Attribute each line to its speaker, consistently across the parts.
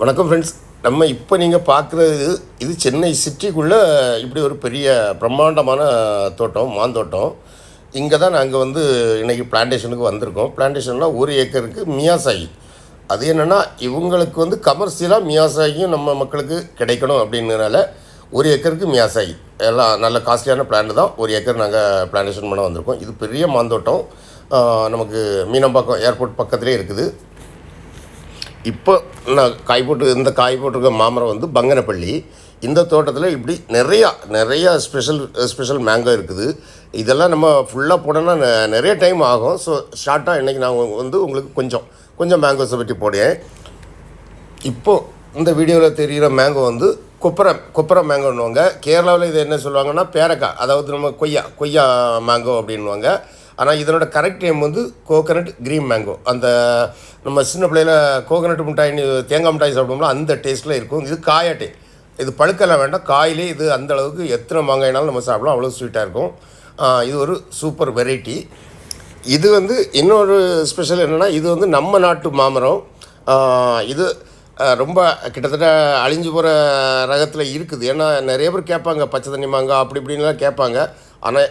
Speaker 1: வணக்கம் ஃப்ரெண்ட்ஸ் நம்ம இப்போ நீங்கள் பார்க்குறது இது சென்னை சிட்டிக்குள்ளே இப்படி ஒரு பெரிய பிரம்மாண்டமான தோட்டம் மாந்தோட்டம் இங்கே தான் நாங்கள் வந்து இன்றைக்கி பிளான்டேஷனுக்கு வந்திருக்கோம். பிளான்டேஷன்லாம் ஒரு ஏக்கருக்கு மியாசாயி அது என்னென்னா இவங்களுக்கு வந்து கமர்ஷியலாக மியாசாயும் நம்ம மக்களுக்கு கிடைக்கணும் அப்படின்றனால ஒரு ஏக்கருக்கு மியாசாயி எல்லாம் நல்ல காஸ்ட்லியான பிளான் தான். ஒரு ஏக்கர் நாங்கள் பிளான்டேஷன் பண்ண வந்திருக்கோம். இது பெரிய மாந்தோட்டம் நமக்கு மீனம்பாக்கம் ஏர்போர்ட் பக்கத்துலேயே இருக்குது. இப்போ நான் காய் போட்டு இந்த காய் போட்டிருக்க மாமரம் வந்து பங்கனப்பள்ளி. இந்த தோட்டத்தில் இப்படி நிறையா நிறையா ஸ்பெஷல் ஸ்பெஷல் மேங்கோ இருக்குது. இதெல்லாம் நம்ம ஃபுல்லாக போனோன்னா நெ- நிறைய டைம் ஆகும். ஸோ ஷார்ட்டாக இன்றைக்கி நான் வந்து உங்களுக்கு கொஞ்சம் கொஞ்சம் மேங்கோஸை பற்றி போடுவேன் இப்போது இந்த வீடியோவில் தெரிகிற மேங்கோ வந்து கொப்பரை கொப்பரை மேங்கோன்னுவாங்க கேரளாவில் இது என்ன சொல்லுவாங்கன்னா பேரக்காய் அதாவது நம்ம கொய்யா கொய்யா மேங்கோ அப்படின்வாங்க ஆனால் இதனோட கரெக்ட் நேம் வந்து கோகனட் க்ரீன் மேங்கோ அந்த நம்ம சின்ன பிள்ளையில் கோகனட் மிட்டாய் தேங்காய் மிட்டாய் சாப்பிடுவோம்ல அந்த டேஸ்ட்டில் இருக்கும். இது காயாட்டே. இது பழுக்கெல்லாம் வேண்டாம். காயிலே இது அந்த அளவுக்கு எத்தனை மாங்காயினாலும் நம்ம சாப்பிடலாம். அவ்வளோ ஸ்வீட்டாக இருக்கும். இது ஒரு சூப்பர் வெரைட்டி இது வந்து இன்னொரு ஸ்பெஷல் என்னென்னா இது வந்து நம்ம நாட்டு மாமரம். இது ரொம்ப கிட்டத்தட்ட அழிஞ்சு போகிற ரகத்தில் இருக்குது. ஏன்னா நிறைய பேர் கேட்பாங்க பச்சை தண்ணி மாங்காய் அப்படி இப்படின்லாம் கேட்பாங்க. ஆனால்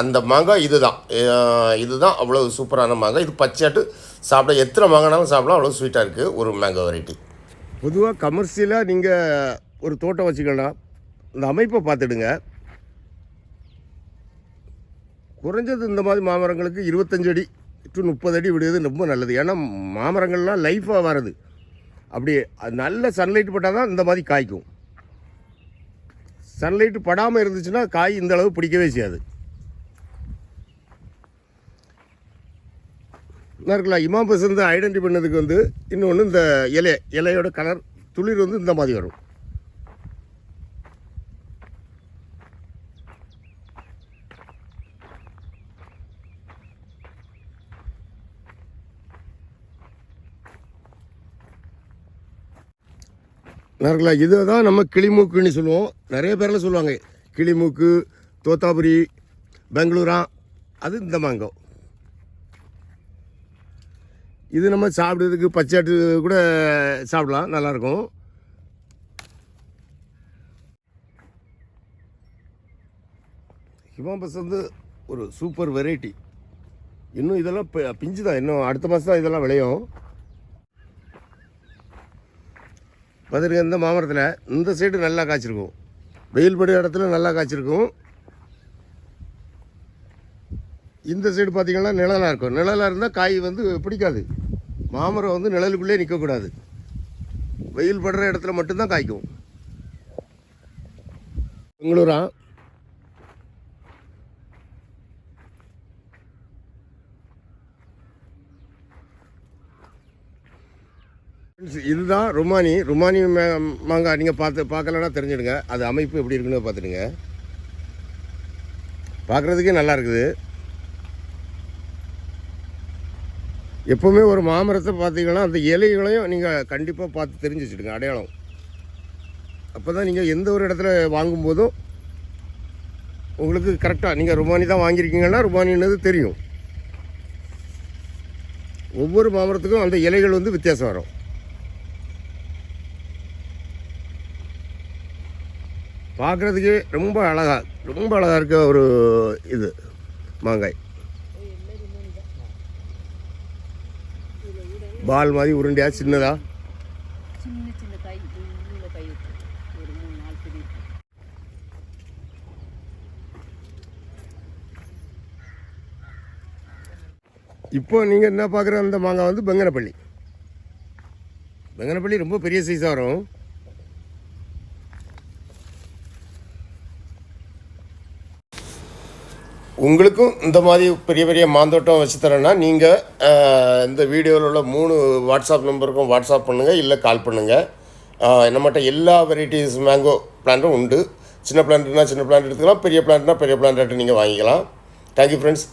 Speaker 1: அந்த மாங்காய் இதுதான். ஆஹ் இதுதான் அவ்வளோ சூப்பரான மாங்காய் இது பச்சையாட்டு சாப்பிட எத்தனை மாங்கானாலும் சாப்பிடலாம் அவ்வளோ ஸ்வீட்டாக இருக்குது ஒரு மேங்கோ வெரைட்டி பொதுவாக கமர்ஷியலாக நீங்கள் ஒரு தோட்டம் வச்சுக்கலாம் இந்த அமைப்பை பார்த்துடுங்க. குறைஞ்சது இந்த மாதிரி மாமரங்களுக்கு இருபத்தஞ்சு அடி டு முப்பது அடி விடுவது ரொம்ப நல்லது. ஏன்னா மாமரங்கள்லாம் லைஃபாக வர்றது. அப்படி அது நல்ல சன்லைட் பட்டால் தான் இந்த மாதிரி காய்க்கும். சன்லைட்டு படாமல் இருந்துச்சுன்னா காய் இந்த அளவு பிடிக்கவே செய்யாது. இருக்கலாம். இமாம் பசந்த் ஐடென்டி பண்ணதுக்கு வந்து இன்னொன்று இந்த இலை இலையோட கலர் துளிர் வந்து இந்த மாதிரி வரும். நல்லா இதை தான் நம்ம கிளிமூக்குன்னு சொல்லுவோம். நிறைய பேரில் சொல்லுவாங்க. கிளிமூக்கு தோத்தாபுரி பெங்களூரா அது இந்த மாங்கோ இது நம்ம சாப்பிட்றதுக்கு பச்சாட்டு கூட சாப்பிடலாம். நல்லாயிருக்கும். ஹிமாபஸ் வந்து ஒரு சூப்பர் வெரைட்டி. இன்னும் இதெல்லாம் பி- பிஞ்சு தான். இன்னும் அடுத்த மாதம் தான் இதெல்லாம் விளையும். பார்த்துருங்க இந்த மாமரத்தில் இந்த சைடு நல்லா காய்ச்சிருக்கும். வெயில் படுகிற இடத்துல நல்லா காய்ச்சிருக்கும். இந்த சைடு பார்த்திங்கன்னா நிழலாக இருக்கும். நிழலாக இருந்தால் காய் வந்து பிடிக்காது. மாமரம் வந்து நிழலுக்குள்ளே நிற்கக்கூடாது வெயில் படுற இடத்துல மட்டும்தான் காய்க்கும். பெங்களூரா? இதுதான் ருமானி. ருமானி மே மாங்காய் நீங்கள் பார்த்து பார்க்கலன்னா தெரிஞ்சிடுங்க. அது அமைப்பு எப்படி இருக்குன்னு பார்த்துடுங்க. பார்க்குறதுக்கே நல்லா இருக்குது. எப்போவுமே ஒரு மாமரத்தை பார்த்தீங்கன்னா அந்த இலைகளையும் நீங்கள் கண்டிப்பாக பார்த்து தெரிஞ்சு வச்சுடுங்க அடையாளம். அப்போ தான் நீங்கள் எந்த ஒரு இடத்துல வாங்கும்போதும் உங்களுக்கு கரெக்டாக நீங்கள் ருமானி தான் வாங்கியிருக்கீங்கன்னா ருமானின்றது தெரியும். ஒவ்வொரு மாமரத்துக்கும் அந்த இலைகள் வந்து வித்தியாசம் வரும். பார்க்குறதுக்கே ரொம்ப அழகாக ரொம்ப அழகாக இருக்க ஒரு இது மாங்காய். பால் மாதிரி உருண்டையா சின்னதா? இப்போ நீங்கள் என்ன பார்க்குற அந்த மாங்காய் வந்து பெங்கனப்பள்ளி. பெங்கனப்பள்ளி ரொம்ப பெரிய சைஸாக வரும். உங்களுக்கும் இந்த மாதிரி பெரிய பெரிய மாந்தோட்டம் வச்சு தரேன்னா நீங்கள் இந்த வீடியோவில் உள்ள மூணு வாட்ஸ்அப் நம்பருக்கும் வாட்ஸ்அப் பண்ணுங்கள் இல்லை கால் பண்ணுங்கள் நம்மகிட்ட எல்லா வெரைட்டிஸ் மேங்கோ பிளான்ட்டும் உண்டு. சின்ன பிளான்ட்னா சின்ன பிளான்ட் எடுத்துக்கலாம் பெரிய பிளான்ட்னா பெரிய பிளான்ட் நீங்கள் வாங்கிக்கலாம். Thank you friends